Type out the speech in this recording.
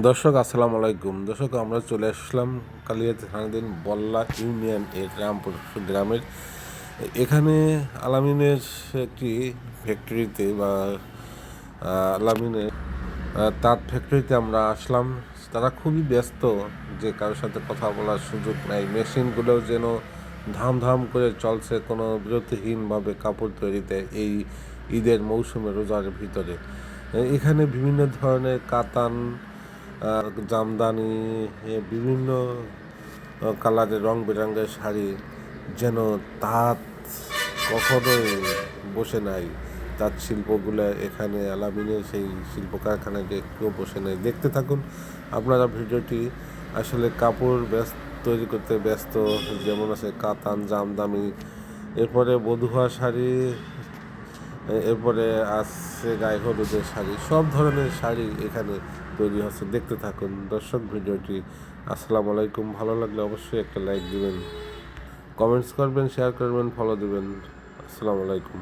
দর্শক, আসসালামু আলাইকুম। দর্শক, আমরা চলে আসলাম কালিয়াত থানাদিন বল্লা ইউনিয়ন এর রামপুর গ্রামের। এখানে আলামিনের একটি ফ্যাক্টরিতে বা আলামিনের তাঁত ফ্যাক্টরিতে আমরা আসলাম। তারা খুবই ব্যস্ত, যে কারোর সাথে কথা বলার সুযোগ নাই। মেশিনগুলোও যেন ধাম ধাম করে চলছে কোনো বিরতিহীনভাবে কাপড় তৈরিতে এই ঈদের মৌসুমে রোজার ভিতরে। এখানে বিভিন্ন ধরনের কাতান জামদানি বিভিন্ন কালারের রং বেরঙের শাড়ি যেন তাঁত কখনোই বসে নাই। তাঁত শিল্পগুলো এখানে আলামিনের সেই শিল্প কারখানায় কেউ বসে নাই। দেখতে থাকুন আপনারা ভিডিওটি। আসলে কাপড় ব্যস্ত, তৈরি করতে ব্যস্ত, যেমন আছে কাতান, জামদানি, এরপরে বধুয়া শাড়ি, এরপরে আসছে গায়ে হলুদের শাড়ি, সব ধরনের শাড়ি এখানে তৈরি হচ্ছে। দেখতে থাকুন। দর্শক ভিডিওটি, আসসালামু আলাইকুম। ভালো লাগলে অবশ্যই একটা লাইক দিবেন কমেন্টস করবেন শেয়ার করবেন ফলো দিবেন। আসসালামু আলাইকুম।